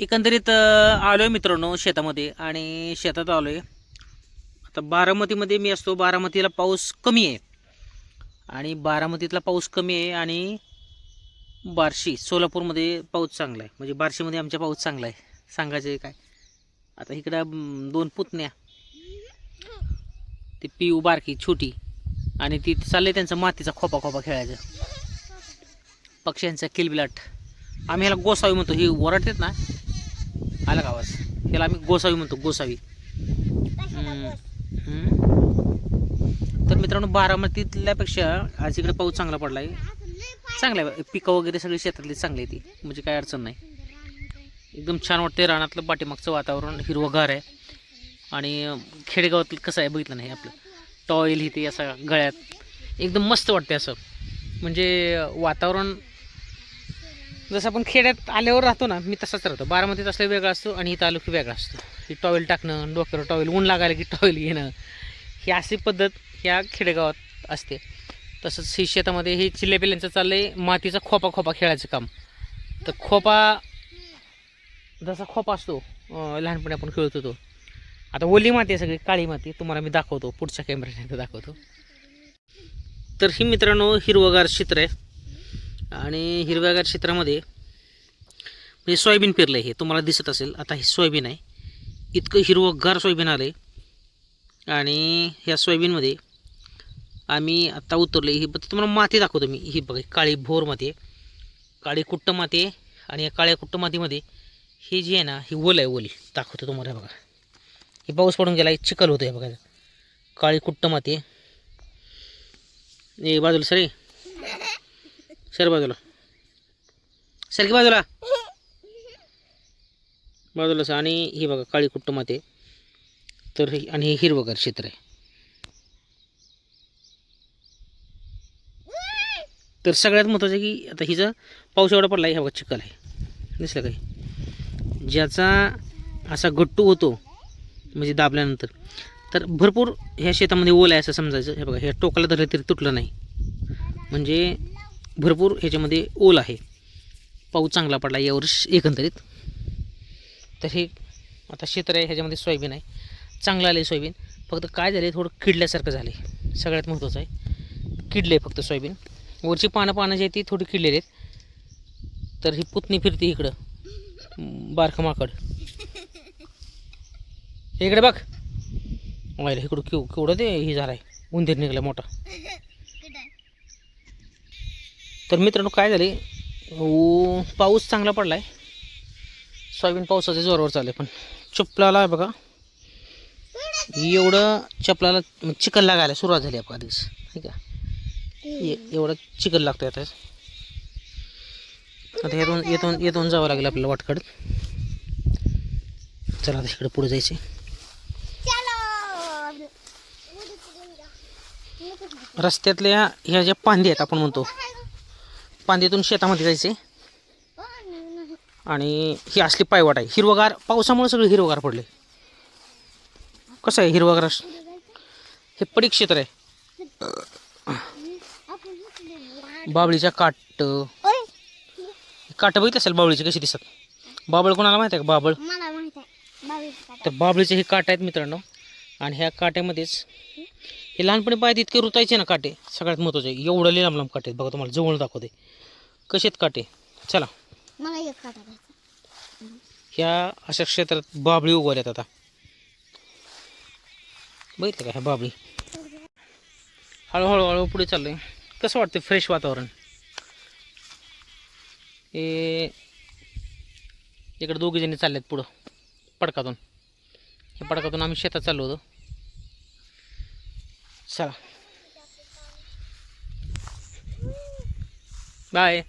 एकंदरीत आलो आहे मित्रांनो शेतामध्ये आणि शेतात आलो आहे आता बारामतीमध्ये मी असतो बारामतीला पाऊस कमी आहे. आणि बारामतीतला पाऊस कमी आहे आणि बार्शी सोलापूरमध्ये पाऊस चांगला आहे. म्हणजे बार्शीमध्ये आमच्या पाऊस चांगला आहे. सांगायचं आहे काय? आता इकडं दोन पुतण्या. ती पिऊ बारकी छोटी. आणि ती चाललंय त्यांचा मातीचा खोपा खोपा खेळायचं. पक्ष्यांचा किलबिलाट. आम्ही ह्याला गोसावी म्हणतो. ही ओरडतात ना आला का आवाज? ह्याला आम्ही गोसावी म्हणतो गोसावी. तर मित्रांनो बारामतीतल्यापेक्षा आज इकडे पाऊस चांगला पडला आहे चांगला आहे. पिकं वगैरे सगळी शेतातली चांगली आहे ती. म्हणजे काय अडचण नाही. एकदम छान वाटते रानातलं पाठीमागचं वातावरण हिरवंगार आहे. आणि खेडेगावातलं कसं आहे बघितलं नाही आपलं. टॉयल इथे असं गळ्यात. एकदम मस्त वाटते असं. म्हणजे वातावरण जसं आपण खेड्यात आल्यावर राहतो ना मी तसाच राहतो. बारामतीत असलं वेगळा असतो आणि इथं आलो की वेगळा असतो. ही टॉवेल टाकणं डोक्यावर टॉवेल ऊन लागायला की टॉवेल घेणं ही अशी पद्धत ह्या खेडेगावात असते. तसंच ही शेतामध्ये हे चिल्लेपिल्यांचं चाललं आहे मातीचा खोपा खोपा खेळायचं काम. तर खोपा जसा खोपा असतो लहानपणी आपण खेळत होतो. आता ओली माती आहे सगळी काळी माती तुम्हाला मी दाखवतो पुढच्या कॅमेऱ्याने दाखवतो. तर ही मित्रांनो हिरवगार चित्र आहे. आणि हिरव्यागार क्षेत्रामध्ये म्हणजे सोयाबीन पेरलं आहे हे तुम्हाला दिसत असेल. आता हे सोयाबीन आहे. इतकं हिरवंगार सोयाबीन आलं आहे आणि ह्या सोयाबीनमध्ये आम्ही आत्ता उतरलो ही तुम्हाला माती दाखवतो मी. ही बघा काळी भोर माती आहे. काळी कुट्ट माती आहे. आणि या काळ्या कुट्ट मातीमध्ये ही जी आहे ना ही ओल आहे ओली दाखवतो तुम्हाला बघा. हे पाऊस पडून गेला हे चिखल होतं आहे बघा. काळी कुट्ट माती आहे. ए बाजूला सरे सर बाजूला. सर की बाजूला. बाजूला सर आणि ही बघा काळी कुट्ट माती आहे. तर आणि हे हिरवगार क्षेत्र आहे. तर सगळ्यात महत्त्वाचं आहे की आता हिचा पाऊस एवढा पडला आहे ह्या बघा चिखल आहे. दिसलं काही ज्याचा असा गट्टू होतो म्हणजे दाबल्यानंतर तर भरपूर ह्या शेतामध्ये ओल आहे असं समजायचं. हे बघा ह्या टोकाला धरलं तरी तुटलं नाही. म्हणजे भरपूर ह्याच्यामध्ये ओल आहे. पाऊस चांगला पडला यावर्ष एकंदरीत. तर हे आता क्षेत्र आहे ह्याच्यामध्ये सोयाबीन आहे. चांगलं आलं आहे सोयाबीन. फक्त काय झालं आहे थोडं किडल्यासारखं झालं आहे सगळ्यात महत्त्वाचं आहे. किडले आहे फक्त सोयाबीन. वरची पानं पानं जी आहेत ती थोडी किडलेली आहेत. तर ही पुतणी फिरते इकडं. बारखं माकड. हे इकडे बघ. व्हायला इकडं केव केवढं ते हे झालं आहे उंदीर निघाला मोठा. तर मित्रांनो काय झाले पाऊस चांगला पडला आहे सोयाबीन पावसाच्या जोरावर चालू आहे पण चपलाला बघा. एवढं चपलाला चिकन लागायला सुरुवात झाली आपला दिवस ठीक आहे ए- एवढं चिकन लागतो आता. आता येतून येतून येतून जावं लागेल आपल्याला वाटकड चला आता इकडे पुढे जायचे. रस्त्यातल्या ह्या ज्या पांदी आहेत आपण म्हणतो पांदीतून शेतामध्ये जायचे. आणि ही असली पायवाट आहे. हिरवगार पावसामुळे सगळे हिरवगार पडले. कसं आहे हिरवगार हे पडीक क्षेत्र आहे. बाबळीच्या काट. काट बघितलं असेल बाबळीचे कशी दिसतात बाबळ कोणाला माहिती आहे का? बाबळ. तर बाबळीचे हे काट आहेत मित्रांनो. आणि ह्या काट्यामध्येच हे लहानपणी पायात इतके रुतायचे ना काटे सगळ्यात महत्त्वाचे एवढं लांब लांब काटे आहेत. बघा तुम्हाला जवळ दाखवते. कसे आहेत काटे? चला. ह्या अशा क्षेत्रात बाबळी उगवल्यात आता. बघितलं का ह्या बाबळी? हळूहळू हळू पुढे चाललंय. कसं वाटतं फ्रेश वातावरण? हे इकडे दोघी जणी चालल्यात पुढं पडकातून. हे पडकातून आम्ही शेतात चाललो होतो. चला बाय